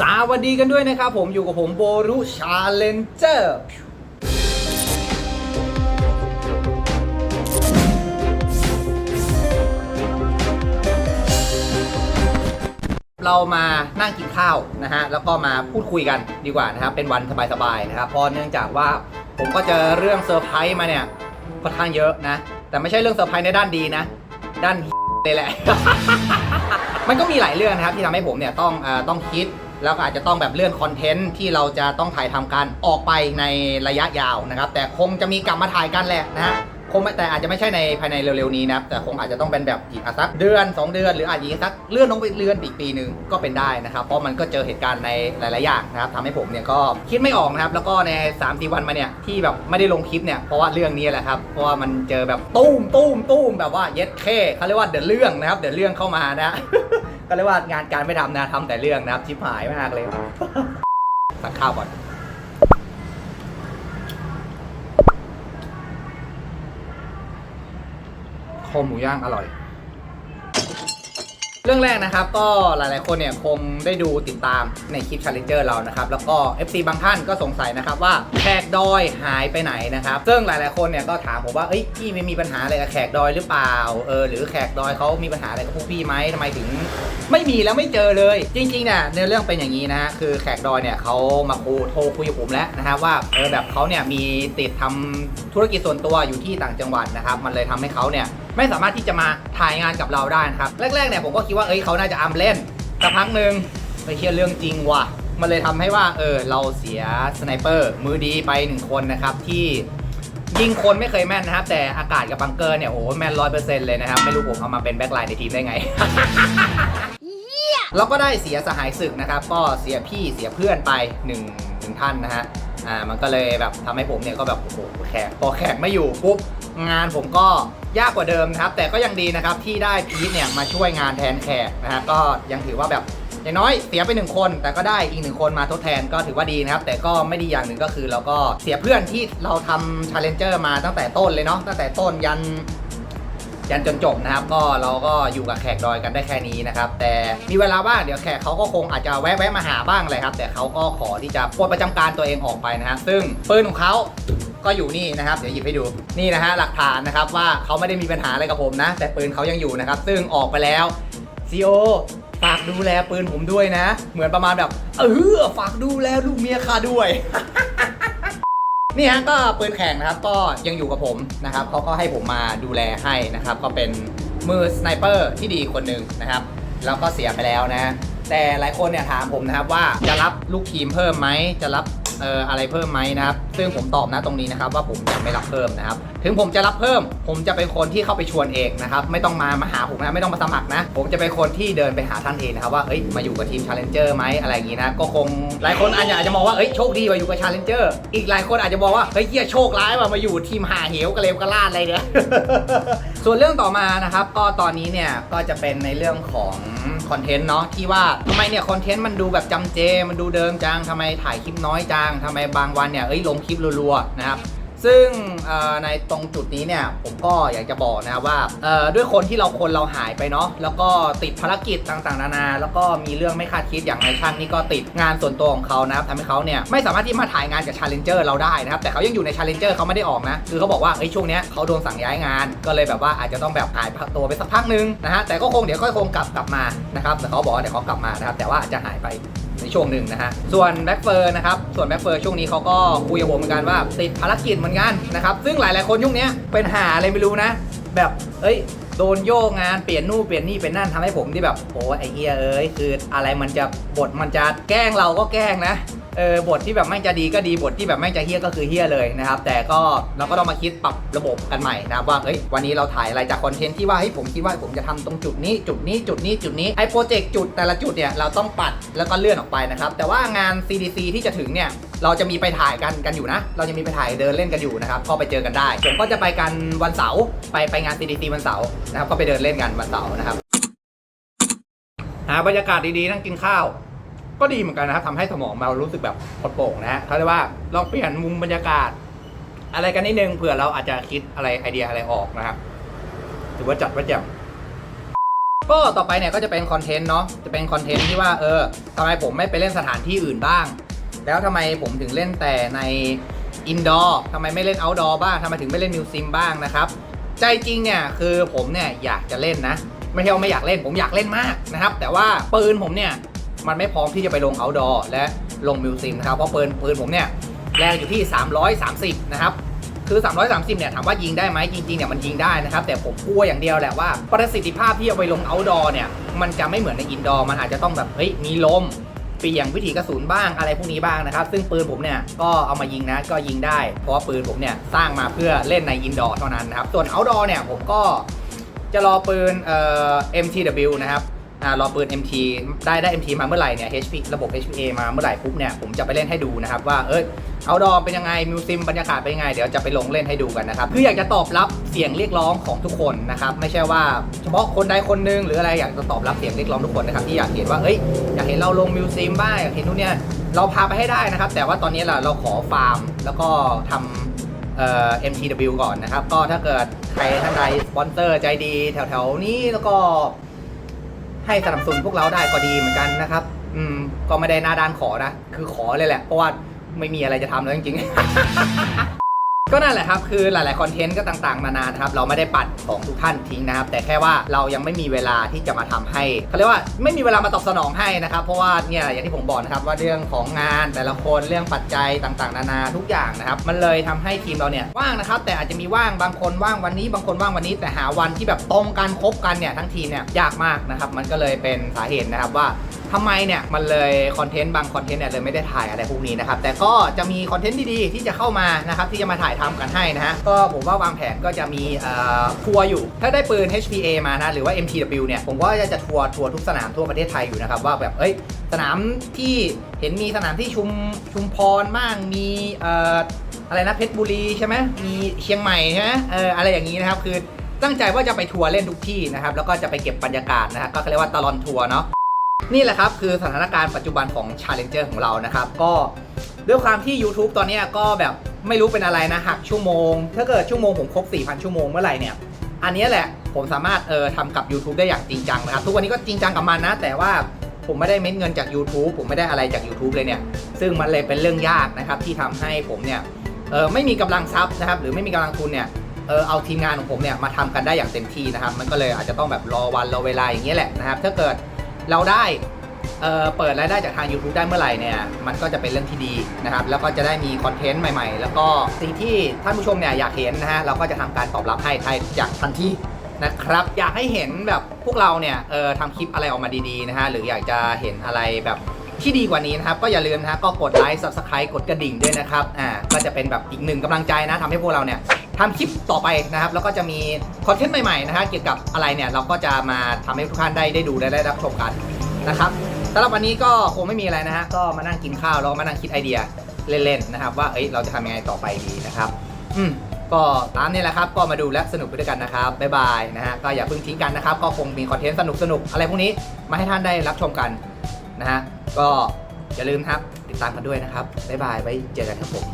สวัสดีกันด้วยนะครับผมอยู่กับผมโบรุชาเลนเจอร์เรามานั่งกินข้าวนะฮะแล้วก็มาพูดคุยกันดีกว่านะครับเป็นวันสบายๆนะครับเพราะเนื่องจากว่าผมก็เจอเรื่องเซอร์ไพรส์มาเนี่ยค่อนข้างเยอะนะ แต่ไม่ใช่เรื่องเซอร์ไพรส์ในด้านดีนะ ด้านเลยแหละ มันก็มีหลายเรื่องนะครับที่ทำให้ผมเนี่ยต้องเออต้องคิด แล้วก็อาจจะต้องแบบเลื่อนคอนเทนต์ที่เราจะต้องถ่ายทำกันออกไปในระยะยาวนะครับ แต่คงจะมีกลับมาถ่ายกันแหละนะฮะคงแต่อาจจะไม่ใช่ในภายในเร็วๆนี้นะแต่คงอาจจะต้องเป็นแบบอีกอะสักเดือน 2 เดือน หรืออาจจะอีกสักเลื่อนลงไปเลื่อนอีกปีหนึ่งก็เป็นได้นะครับ เพราะมันก็เจอเหตุการณ์ในหลายๆอย่างนะครับทำให้ผมเนี่ยก็คิดไม่ออกนะครับ แล้วก็ใน3ามสี่วันมาเนี่ยที่แบบไม่ได้ลงคลิปเนี่ยเพราะว่าเรื่องนี้แหละครับเพราะว่ามันเจอแบบตุ้มตุ้มตุ้มแบบว่าเย็ดเข้เขาเรียกว่าเดอะเรื่องนะครับเดอะเรื่องเข้ามานะ ก็เรียกว่างานการไม่ทำนะทำแต่เรื่องนะครับชิบหายมากเลยสักข้าวก่อนคอหมูย่างอร่อย เรื่องแรกนะครับก็หลายๆคนเนี่ยคงได้ดูติดตามในคลิป Challenger เรานะครับ แล้วก็ FC บางท่านก็สงสัยนะครับว่าแขกดอยหายไปไหนนะครับ ซึ่งหลายๆคนเนี่ยก็ถามผมว่าเอ้ยพี่ไม่มีปัญหาอะไรกับแขกดอยหรือเปล่าเออหรือแขกดอยเขามีปัญหาอะไรกับพวกพี่ไหมทำไมถึง ไม่มีแล้วไม่เจอเลย จริงๆเนี่ยเนื้อเรื่องเป็นอย่างนี้นะฮะคือแขกดอยเนี่ยเขามาคูโทรคุยกับผมแล้วนะครับว่าเออแบบเขาเนี่ยมีติดทำธุรกิจส่วนตัวอยู่ที่ต่างจังหวัดนะครับมันเลยทำให้เขาเนี่ยไม่สามารถที่จะมาถ่ายงานกับเราได้นะครับแรกๆเนี่ยผมก็คิดว่าเอ้ยเขาน่าจะอำเล่นสักพักหนึ่งไปเชื่อเรื่องจริงว่ะมันเลยทำให้ว่าเออเราเสียสไนเปอร์มือดีไปหนึ่งคนนะครับที่ยิงคนไม่เคยแม่นนะครับ แต่อากาศกับบังเกอร์เนี่ยโอ้โหแม่นร้อยเปอร์เซ็นต์เลยนะครับ ไม่รู้ผมเอามาเป็นแบ็คไลน์ในทีมได้ไงเราก็ได้เสียสหายศึกนะครับ ก็เสียพี่เสียเพื่อนไปหนึ่งหนึ่งท่านนะฮะอ่ามันก็เลยแบบทำให้ผมเนี่ยก็แบบโอ้โหแขกพอแขกไม่อยู่ปุ๊บงานผมก็ ยากกว่าเดิมนะครับแต่ก็ยังดีนะครับที่ได้พีทเนี่ยมาช่วยงานแทนแขกนะฮะก็ยังถือว่าแบบอย่างน้อยเสียไปหนึ่งคน แต่ก็ได้อีกหนึ่งคนมาทดแทนก็ถือว่าดีนะครับ แต่ก็ไม่ดีอย่างหนึ่งก็คือเราก็เสียเพื่อนที่เราทำชาเลนเจอร์มาตั้งแต่ต้นเลยเนาะตั้งแต่ต้นยันยันจนจบนะครับ ก็เราก็อยู่กับแขกดอยกันได้แค่นี้นะครับ แต่มีเวลาว่างเดี๋ยวแขกเขาก็คงอาจจะแวะแวะมาหาบ้างเลยครับ แต่เขาก็ขอที่จะปลดประจำการตัวเองออกไปนะฮะซึ่งปืนของเขา ก็อยู่นี่นะครับ เดี๋ยวหยิบให้ดูนี่นะฮะหลักฐานนะครับว่าเขาไม่ได้มีปัญหาอะไรกับผมนะ แต่ปืนเขายังอยู่นะครับ ซึ่งออกไปแล้วซีโอฝากดูแลปืนผมด้วยนะ เหมือนประมาณแบบเออฝากดูแลลูกเมียข้าด้วย นี่ฮะก็ปืนแข่งนะครับ ก็ยังอยู่กับผมนะครับเขาก็ให้ผมมาดูแลให้นะครับ ก็เป็นมือสไนเปอร์ที่ดีคนหนึ่งนะครับแล้วก็เสียไปแล้วนะ แต่หลายคนเนี่ยถามผมนะครับว่าจะรับลูกทีมเพิ่มไหมจะรับ เอ่ออะไรเพิ่มไหมนะครับ ซึ่งผมตอบนะตรงนี้นะครับว่าผมจะไม่รับเพิ่มนะครับ ถึงผมจะรับเพิ่ม ผมจะเป็นคนที่เข้าไปชวนเองนะครับ ไม่ต้องมามาหาผมนะไม่ต้องมาสมัครนะ ผมจะเป็นคนที่เดินไปหาท่านเองนะครับว่าเอ้ยมาอยู่กับทีม Challenger ไหมอะไรอย่างงี้นะก็คงหลายคนอาจจะอาจจะมองว่าเอ้ยโชคดีว่าอยู่กับ Challenger อีกหลายคนอาจจะบอกว่าเฮ้ยเหี้ยโชคร้ายว่ามาอยู่ทีมหาเหวกระเลวกระลาดอะไรเนี่ย ส่วนเรื่องต่อมานะครับก็ตอนนี้เนี่ยก็จะเป็นในเรื่องของคอนเทนต์เนาะที่ว่าทำไมเนี่ยคอนเทนต์มันดูแบบจำเจ มันดูเดิมจังทำไมถ่ายคลิปน้อยจังทำไมบางวันเนี่ยเอ้ยลงคลิปรัวๆนะครับซึ่งในตรงจุดนี้เนี่ยผมก็อยากจะบอกนะครับว่าด้วยคนที่เราคนเราหายไปเนาะแล้วก็ติดภารกิจต่างๆ นานา แล้วก็มีเรื่องไม่คาดคิดอย่างในช่างนี่ก็ติดงานส่วนตัวของเขานะครับทำให้เขาเนี่ยไม่สามารถที่มาถ่ายงานกับชาเลนเจอร์เราได้นะครับแต่เขายังอยู่ในชาเลนเจอร์เขาไม่ได้ออกนะคือเขาบอกว่าเอ้ยช่วงเนี้ยเขาโดนสั่งย้ายงาน ก็เลยแบบว่าอาจจะต้องแบบหายตัวไปสักพักนึงนะฮะแต่ก็คงเดี๋ยวก็คงกลับกลับมานะครับแต่เขาบอกว่าเดี๋ยวเขากลับมานะครับแต่ว่าอาจจะหายไป ในช่วงหนึ่งนะฮะ ส่วนแบ็กเฟอร์นะครับ ส่วนแบ็กเฟอร์ช่วงนี้เขาก็คุยกับผมเหมือนกันว่า ติดภารกิจเหมือนกันนะครับ ซึ่งหลาย ๆ คนช่วงนี้เป็นหาอะไรไม่รู้นะ แบบ เอ้ยโดนโยกงานเปลี่ยนนู่นเปลี่ยนนี่เป็นนั่นทำให้ผมที่แบบโอ้ไอเฮียเอ้ยคืออะไรมันจะบทมันจะแกล้งเราก็แกล้งนะ ออบทที่แบบไม่งจะดีก็ดีบทที่แบบไม่งจะเฮี้ยก็คือเฮี้ยเลยนะครับ แต่ก็เราก็ต้องมาคิดปรับระบบกันใหม่นะครับว่าเฮ้ยวันนี้เราถ่ายอะไรจากคอนเทนต์ที่ว่าเฮ้ยผมคิดว่าผมจะทำตรงจุดนี้จุดนี้จุดนี้จุดนี้ไอ้โปรเจกต์จุดแต่ละจุดเนี่ยเราต้องปัดแล้วก็เลื่อนออกไปนะครับแต่ว่างาน CDC ที่จะถึงเนี่ยเราจะมีไปถ่ายกันกันอยู่นะ เราจะมีไปถ่ายเดินเล่นกันอยู่นะครับก็ไปเจอกันได้ ผมก็จะไปกันวันเสาร์ไปไปงาน CDC วันเสาร์นะครับก็ไปเดินเล่นกันวันเสาร์นะครับหาบรรยากาศดีๆนั่งกินข้าว ก็ดีเหมือนกันนะครับทำให้สมองเรารู้สึกแบบปลดโปร่งนะฮะเขาเรียกว่าลองเปลี่ยนมุมบรรยากาศ อะไรกันนิดนึงเผื่อเราอาจจะคิดอะไรไอเดียอะไรออกนะครับถือว่าจัดว่าแจ่มก็ต่อไปเนี่ยก็จะเป็นคอนเทนต์เนาะจะเป็นคอนเทนต์ที่ว่าเออทำไมผมไม่ไปเล่นสถานที่อื่นบ้าง แล้วทำไมผมถึงเล่นแต่ในอินดอร์ทำไมไม่เล่นเอาท์ดอร์บ้างทำไมถึงไม่เล่นมิวซิมบ้างนะครับ ใจจริงเนี่ยคือผมเนี่ยอยากจะเล่นนะ ไม่ใช่ว่าไม่อยากเล่นผมอยากเล่นมากนะครับ แต่ว่าปืนผมเนี่ย มันไม่พร้อมที่จะไปลงเอาท์ดอและลงมิวซิมนะครับ เพราะปืนปืนผมเนี่ยแรงอยู่ที่ 330 นะครับ คือ 330 เนี่ยถามว่ายิงได้ไหมจริงๆ เนี่ยมันยิงได้นะครับ แต่ผมกลัวอย่างเดียวแหละว่าประสิทธิภาพที่เอาไปลง outdoor เนี่ยมันจะไม่เหมือนใน indoor มันอาจจะต้องแบบเฮ้ยมีลมเปลี่ยนวิถีกระสุนบ้างอะไรพวกนี้บ้างนะครับ ซึ่งปืนผมเนี่ยก็เอามายิงนะก็ยิงได้ เพราะว่าปืนผมเนี่ยสร้างมาเพื่อเล่นใน indoor เท่านั้นนะครับ ส่วน outdoor เนี่ยผมก็จะรอปืนเอ่อ MTW นะครับ รอปืน MT ได้ได้ MT มาเมื่อไหร่เนี่ย HP ระบบ HPA มาเมื่อไหร่ปุ๊บเนี่ยผมจะไปเล่นให้ดูนะครับว่าเอยเอาดอเป็นยังไงมิวซิมบรรยากาศเป็นยังไงเดี๋ยวจะไปลงเล่นให้ดูกันนะครับคืออยากจะตอบรับเสียงเรียกร้องของทุกคนนะครับไม่ใช่ว่าเฉพาะคนใดคนหนึงหรืออะไรอยากจะตอบรับเสียงเรียกร้องทุกคนนะครับที่อยากเห็นว่าเอ้ยอยากเห็นเราลงมิวซิมบ้างอยากเห็นทุกเนี่ยเราพาไปให้ได้นะครับ แต่ว่าตอนนี้เราเราขอฟาร์มแล้วก็ทำเอ่อ MTW ก่อนนะครับก็ถ้าเกิดใครท่านใดสปอนเซอร์ใจดีแถวๆนี้แล้วก็ ให้สนับสนุนพวกเราได้ก็ดีเหมือนกันนะครับ อืม ก็ไม่ได้หน้าด้านขอนะ คือขอเลยแหละ เพราะว่าไม่มีอะไรจะทำแล้วจริงๆ ก็นั่นแหละครับคือหลายๆคอนเทนต์ก็ต่างๆนานานะครับเราไม่ได้ปัดของทุกท่านทิ้งนะครับ แต่แค่ว่าเรายังไม่มีเวลาที่จะมาทำให้เขาเรียกว่าไม่มีเวลามาตอบสนองให้นะครับ เพราะว่าเนี่ยอย่างที่ผมบอกนะครับว่าเรื่องของงานแต่ละคนเรื่องปัจจัยต่างๆ นานาทุกอย่างนะครับ มันเลยทำให้ทีมเราเนี่ยว่างนะครับ แต่อาจจะมีว่างบางคนว่างวันนี้ บางคนว่างวันนี้ แต่หาวันที่แบบตรงกันครบกันเนี่ยทั้งทีมเนี่ยยากมากนะครับ มันก็เลยเป็นสาเหตุนะครับว่า ทำไมเนี่ยมันเลยคอนเทนต์บางคอนเทนต์เนี่ยเลยไม่ได้ถ่ายอะไรพวกนี้นะครับแต่ก็จะมีคอนเทนต์ดีๆที่จะเข้ามานะครับที่จะมาถ่ายทำกันให้นะฮะก็ผมว่าวางแผนก็จะมีเอ่อทัวร์อยู่ ถ้าได้ปืน HPA มานะหรือว่า MTW เนี่ยผมก็จะทัวร์ทัวร์ทุกสนามทั่วประเทศไทยอยู่นะครับว่าแบบเอ้ยสนามที่เห็นมีสนามที่ชุมชุมพรบ้างมีเอ่ออะไรนะเพชรบุรีใช่ไหมมีเชียงใหม่ใช่ไหมเอออะไรอย่างนี้นะครับคือตั้งใจว่าจะไปทัวร์เล่นทุกที่นะครับแล้วก็จะไปเก็บบรรยากาศนะฮะก็เรียกว่าตลอนทัวร์เนาะ นี่แหละครับคือสถานการณ์ปัจจุบันของ Challenger ของเรานะครับ ก็ด้วยความที่ YouTube ตอนนี้ก็แบบไม่รู้เป็นอะไรนะหักชั่วโมง ถ้าเกิดชั่วโมงผมครบ 4,000 ชั่วโมงเมื่อไหร่เนี่ย อันนี้แหละผมสามารถเออทำกับ YouTube ได้อย่างจริงจังนะครับ ทุกวันนี้ก็จริงจังกับมันนะ แต่ว่าผมไม่ได้เม็ดเงินจาก YouTube ผมไม่ได้อะไรจาก YouTube เลยเนี่ย ซึ่งมันเลยเป็นเรื่องยากนะครับที่ทำให้ผมเนี่ยเออไม่มีกำลังทรัพย์นะครับ หรือไม่มีกำลังทุนเนี่ยเออเอาทีมงานของผมเนี่ยมาทำกันได้อย่างเต็มที่นะครับ มันก็เลยอาจจะต้องแบบรอวันรอเวลาอย่างเงี้ยแหละนะครับ ถ้าเกิด เราได้เเปิดรายได้จากทาง YouTube ได้เมื่อไหร่เนี่ยมันก็จะเป็นเรื่องที่ดีนะครับ แล้วก็จะได้มีคอนเทนต์ใหม่ๆ แล้วก็สิ่งที่ท่านผู้ชมเนี่ยอยากเห็นนะฮะเราก็จะทำการตอบรับให้ให้จากทันทีนะครับ อยากให้เห็นแบบพวกเราเนี่ยเออทำคลิปอะไรออกมาดีๆนะฮะหรืออยากจะเห็นอะไรแบบที่ดีกว่านี้นะครับ ก็อย่าลืมนะฮะก็กดไลค์ subscribe กดกระดิ่งด้วยนะครับอ่าก็จะเป็นแบบอีกหนึ่งกำลังใจนะทำให้พวกเราเนี่ย ทำคลิปต่อไปนะครับ แล้วก็จะมีคอนเทนต์ใหม่ๆนะฮะเกี่ยวกับอะไรเนี่ยเราก็จะมาทำให้ทุกท่านได้ได้ดูและได้รับชมกันนะครับสำหรับวันนี้ก็คงไม่มีอะไรนะฮะก็มานั่งกินข้าวแล้วก็มานั่งคิดไอเดียเล่นๆนะครับว่าเอ้ยเราจะทำยังไงต่อไปดีนะครับ อืมก็ตามนี้แหละครับ ก็มาดูและสนุกไปด้วยกันนะครับบ๊ายบายนะฮะก็อย่าเพิ่งทิ้งกันนะครับ ก็คงมีคอนเทนต์สนุกๆอะไรพวกนี้มาให้ท่านได้รับชมกันนะฮะก็อย่าลืมครับ ติดตามกันด้วยนะครับบ๊ายบายไว้เจอกันครับผม